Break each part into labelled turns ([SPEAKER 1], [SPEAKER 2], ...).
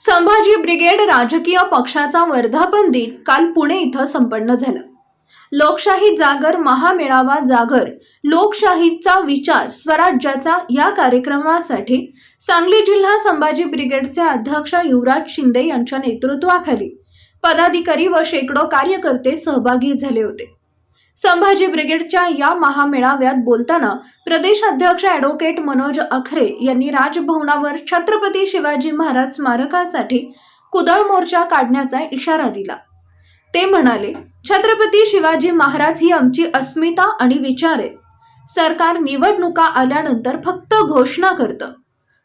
[SPEAKER 1] Sambhaji brigade राजकीय पक्षाचा वर्धापन दिन काल पुणे इथं संपन्न झाला. लोकशाही जागर महामेळावा जागर लोकशाहीचा विचार स्वराज्याचा या कार्यक्रमासाठी सांगली जिल्हा संभाजी ब्रिगेडचे अध्यक्ष युवराज शिंदे यांच्या नेतृत्वाखाली पदाधिकारी व शेकडो कार्यकर्ते सहभागी झाले होते. संभाजी ब्रिगेडच्या या महामेळाव्यात बोलताना प्रदेश अध्यक्ष ॲडव्होकेट मनोज अखरे यांनी राजभवनावर छत्रपती शिवाजी महाराज स्मारकासाठी कुदळ मोर्चा काढण्याचा इशारा दिला. ते म्हणाले छत्रपती शिवाजी महाराज ही आमची अस्मिता आणि विचार. आहे सरकार निवडणुका आल्यानंतर फक्त घोषणा करतं.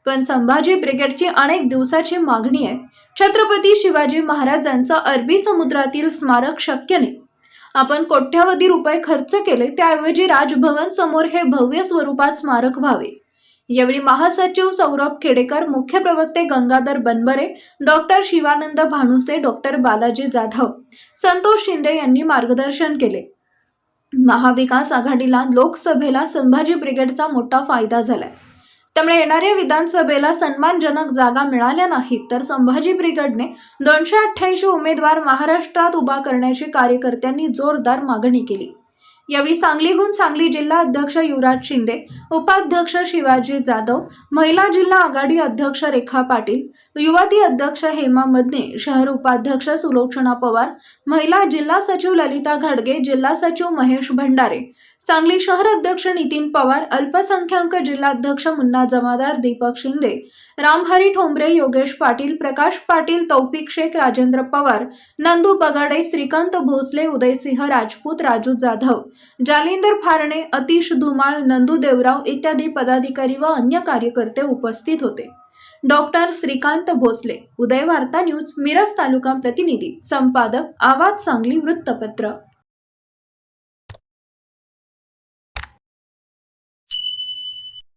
[SPEAKER 1] पण संभाजी ब्रिगेडची अनेक दिवसाची मागणी आहे. छत्रपती शिवाजी महाराजांचं अरबी समुद्रातील स्मारक शक्य नाही. आपण कोट्यावधी रुपये खर्च केले त्याऐवजी राजभवन समोर हे भव्य स्वरूपात स्मारक व्हावे. यावेळी महासचिव सौरभ खेडेकर मुख्य प्रवक्ते गंगाधर बनबरे डॉक्टर शिवानंद भानुसे डॉक्टर बालाजी जाधव संतोष शिंदे यांनी मार्गदर्शन केले. महाविकास आघाडीला लोकसभेला संभाजी ब्रिगेडचा मोठा फायदा झालाय. त्यामुळे येणाऱ्या विधानसभेला सन्मानजनक जागा मिळाल्या नाहीत तर संभाजी ब्रिगेडने दोनशे अठ्ठ्याऐंशी उमेदवार महाराष्ट्रात उभा करण्याची कार्यकर्त्यांनी जोरदार मागणी केली. यावेळी सांगलीहून सांगली जिल्हा अध्यक्ष युवराज शिंदे उपाध्यक्ष शिवाजी जाधव महिला जिल्हा आघाडी अध्यक्ष रेखा पाटील युवती अध्यक्ष हेमा मदने शहर उपाध्यक्ष सुलोचना पवार महिला जिल्हा सचिव ललिता घाडगे जिल्हा सचिव महेश भंडारे सांगली शहर अध्यक्ष नितीन पवार अल्पसंख्याक जिल्हाध्यक्ष मुन्ना जमादार दीपक शिंदे रामहरी ठोंबरे योगेश पाटील प्रकाश पाटील तौफिक शेख राजेंद्र पवार नंदू बगाडे श्रीकांत भोसले उदयसिंह राजपूत राजू जाधव जालिंदर फारणे अतिश धुमाळ नंदू देवराव इत्यादी पदाधिकारी व अन्य कार्यकर्ते उपस्थित होते. डॉक्टर श्रीकांत भोसले उदय वार्ता न्यूज मिरज तालुका प्रतिनिधी संपादक आवाज सांगली वृत्तपत्र.